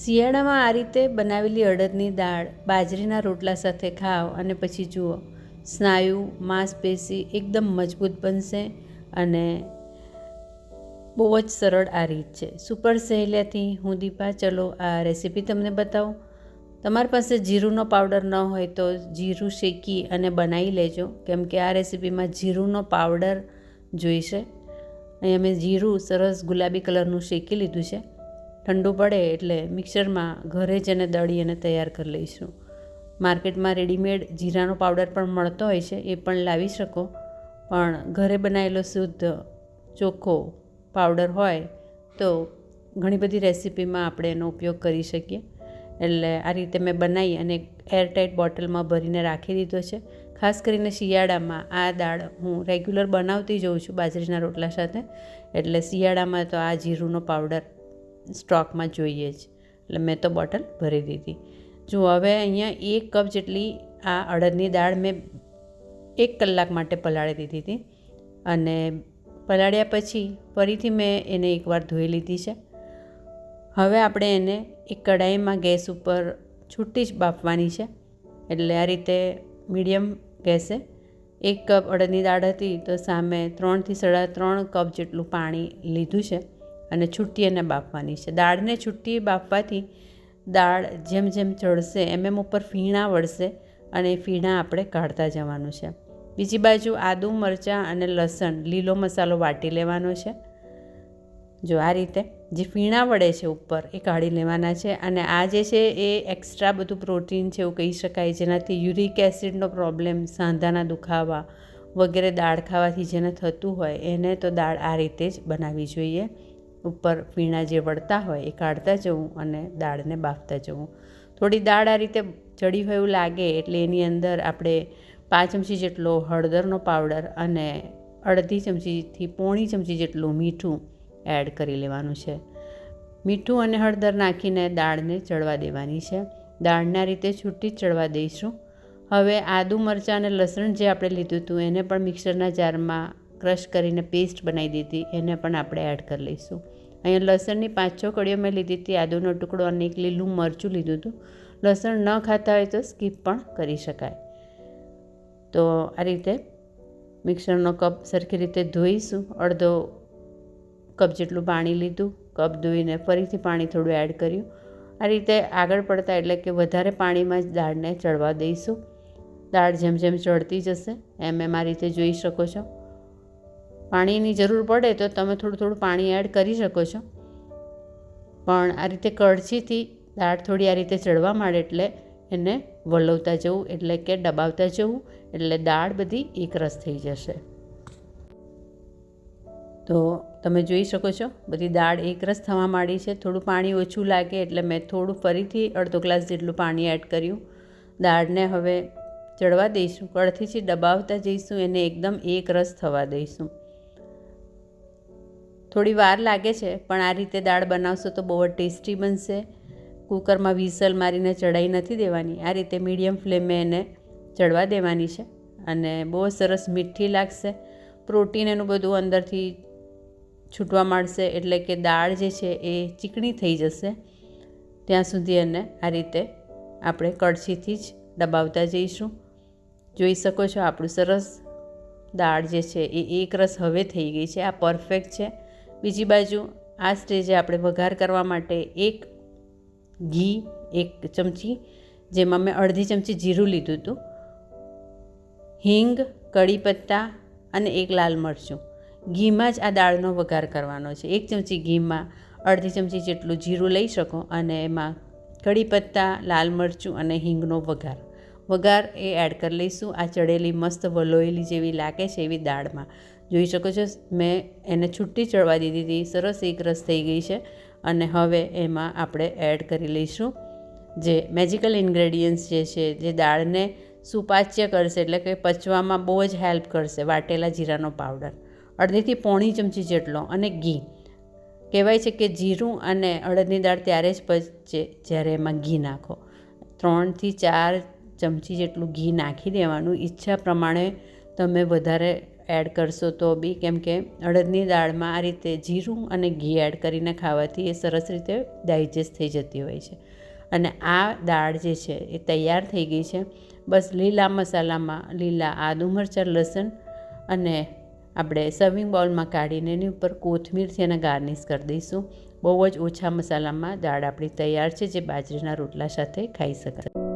શિયાળામાં આ રીતે બનાવેલી અડદની દાળ, બાજરીના રોટલા સાથે ખાઓ અને પછી જુઓ. સ્નાયુ, માંસપેશી એકદમ મજબૂત બનશે અને બહુ જ સરળ આ રીત છે. સુપર સહેલિયાથી હું દીપા, ચલો આ રેસીપી તમને બતાવું. તમારી પાસે જીરુંનો પાવડર ન હોય તો જીરું શેકી અને બનાવી લેજો, કેમ કે આ રેસીપીમાં જીરુંનો પાવડર જોઈશે. અહીંયા મેં જીરું સરસ ગુલાબી કલરનું શેકી લીધું છે. ઠંડુ પડે એટલે મિક્સરમાં ઘરે જ એને દળી અને તૈયાર કરી લઈશું. માર્કેટમાં રેડીમેડ જીરાનો પાવડર પણ મળતો હોય છે, એ પણ લાવી શકો. પણ ઘરે બનાવેલો શુદ્ધ ચોખ્ખો પાવડર હોય તો ઘણી બધી રેસીપીમાં આપણે એનો ઉપયોગ કરી શકીએ. એટલે આ રીતે મેં બનાવી અને એરટાઇટ બોટલમાં ભરીને રાખી દીધો છે. ખાસ કરીને શિયાળામાં આ દાળ હું રેગ્યુલર બનાવતી જોઉં છું બાજરીના રોટલા સાથે. એટલે શિયાળામાં તો આ જીરુંનો પાવડર સ્ટોકમાં જોઈએ જ. એટલે મેં તો બોટલ ભરી દીધી. જો હવે અહીંયા એક કપ જેટલી આ અડદની દાળ મેં એક કલાક માટે પલાળી દીધી હતી. અને પલાળ્યા પછી ફરીથી મેં એને એકવાર ધોઈ લીધી છે. હવે આપણે એને એક કઢાઈમાં ગેસ ઉપર છૂટી જ બાફવાની છે. એટલે આ રીતે મીડિયમ ગેસે એક કપ અડદની દાળ હતી તો સામે ત્રણથી સાડા ત્રણ કપ જેટલું પાણી લીધું છે. અને છૂટી એને બાફવાની છે. દાળને છૂટી બાફવાથી દાળ જેમ જેમ ચડશે, એમ એમ ઉપર ફીણા વળશે અને એ ફીણા આપણે કાઢતા જવાનું છે. બીજી બાજુ આદું, મરચાં અને લસણ, લીલો મસાલો વાટી લેવાનો છે. જો આ રીતે જે ફીણા વળે છે ઉપર, એ કાઢી લેવાના છે અને આ જે છે એ એક્સ્ટ્રા બધું પ્રોટીન છે એવું કહી શકાય, જેનાથી યુરિક એસિડનો પ્રોબ્લેમ સાંધાના દુખાવા વગેરે દાળ ખાવાથી જેને થતું હોય, એને તો દાળ આ રીતે જ બનાવવી જોઈએ. ઉપર ફીણા જે વળતા હોય એ કાઢતા જવું અને દાળને બાફતા જવું. થોડી દાળ આ રીતે ચડી હોય એવું લાગે એટલે એની અંદર આપણે પાંચ ચમચી જેટલો હળદરનો પાવડર અને અડધી ચમચીથી પોણી ચમચી જેટલું મીઠું એડ કરી લેવાનું છે. મીઠું અને હળદર નાખીને દાળને ચડવા દેવાની છે. દાળને રીતે છૂટી જ ચડવા દઈશું. હવે આદું, મરચાં અને લસણ જે આપણે લીધું હતું એને પણ મિક્સરના જારમાં ક્રશ કરીને પેસ્ટ બનાવી દીધી. એને પણ આપણે એડ કરી લઈશું. અહીંયા લસણની પાંચ છ કળીઓ મેં લીધી હતી, આદુનો ટુકડો અને એક લીલું મરચું લીધું હતું. લસણ ન ખાતા હોય તો સ્કીપ પણ કરી શકાય. તો આ રીતે મિક્સરનો કપ સરખી રીતે ધોઈશું. અડધો કપ જેટલું પાણી લીધું, કપ ધોઈને ફરીથી પાણી થોડું એડ કર્યું. આ રીતે આગળ પડતા એટલે કે વધારે પાણીમાં જ દાળને ચડવા દઈશું. દાળ જેમ જેમ ચડતી જશે, એમ એમ આ રીતે જોઈ શકો છો. પાણીની જરૂર પડે તો તમે થોડું થોડું પાણી એડ કરી શકો છો. પણ આ રીતે કળછીથી દાળ થોડી આ રીતે ચડવા માંડે એટલે એને વલવતા જવું, એટલે કે દબાવતા જવું, એટલે દાળ બધી એકરસ થઈ જશે. તો તમે જોઈ શકો છો, બધી દાળ એકરસ થવા માંડી છે. થોડું પાણી ઓછું લાગે એટલે મેં થોડું ફરીથી અડધો ગ્લાસ જેટલું પાણી એડ કર્યું. દાળને હવે ચડવા દઈશું કળથીથી દબાવતા જઈશું, એને એકદમ એકરસ થવા દઈશું. થોડી વાર લાગે છે, પણ આ રીતે દાળ બનાવશો તો બહુ જ ટેસ્ટી બનશે. કુકરમાં વિસલ મારીને ચડાઈ નથી દેવાની. આ રીતે મીડિયમ ફ્લેમે એને ચડવા દેવાની છે અને બહુ સરસ મીઠી લાગશે. પ્રોટીન એનું બધું અંદરથી છૂટવા માંડશે એટલે કે દાળ જે છે એ ચીકણી થઈ જશે. ત્યાં સુધી એને આ રીતે આપણે કળછીથી જ દબાવતા જઈશું. જોઈ શકો છો આપણું સરસ દાળ જે છે એ એક રસ હવે થઈ ગઈ છે. આ પરફેક્ટ છે. બીજી બાજુ આ સ્ટેજે આપણે વઘાર કરવા માટે એક ઘી, એક ચમચી, જેમાં મેં અડધી ચમચી જીરું લીધું હતું, હિંગ કડી પત્તા અને એક લાલ મરચું. ઘીમાં જ આ દાળનો વઘાર કરવાનો છે. એક ચમચી ઘીમાં અડધી ચમચી જેટલું જીરું લઈ શકો અને એમાં કડી પત્તા લાલ મરચું અને હિંગનો વઘાર. વઘાર એ એડ કરી લઈશું આ ચડેલી મસ્ત વલોયેલી જેવી લાગે છે એવી દાળમાં. જોઈ શકો છો, મેં એને છૂટી ચડવા દીધી હતી, સરસ એક રસ થઈ ગઈ છે અને હવે એમાં આપણે એડ કરી લઈશું. જે મેજિકલ ઇન્ગ્રેડિયન્ટ્સ જે છે, જે દાળને સુપાચ્ય કરશે એટલે કે પચવામાં બહુ જ હેલ્પ કરશે, વાટેલા જીરાનો પાવડર અડધીથી પોણી ચમચી જેટલો અને ઘી. કહેવાય છે કે જીરું અને અડદની દાળ ત્યારે જ પચે જ્યારે એમાં ઘી નાખો. ત્રણથી ચાર ચમચી જેટલું ઘી નાખી દેવાનું. ઈચ્છા પ્રમાણે તમે વધારે એડ કરશો તો બી કેમ કે અડદની દાળમાં આ રીતે જીરું અને ઘી એડ કરીને ખાવાથી એ સરસ રીતે ડાયજેસ્ટ થઈ જતી હોય છે. અને આ દાળ જે છે એ તૈયાર થઈ ગઈ છે. બસ લીલા મસાલામાં લીલા આદુ મરચાં, લસણ અને આપણે સર્વિંગ બાઉલમાં કાઢીને એની ઉપર કોથમીરથી એને ગાર્નિશ કરી દઈશું. બહુ જ ઓછા મસાલામાં દાળ આપણી તૈયાર છે જે બાજરીના રોટલા સાથે ખાઈ શકાય.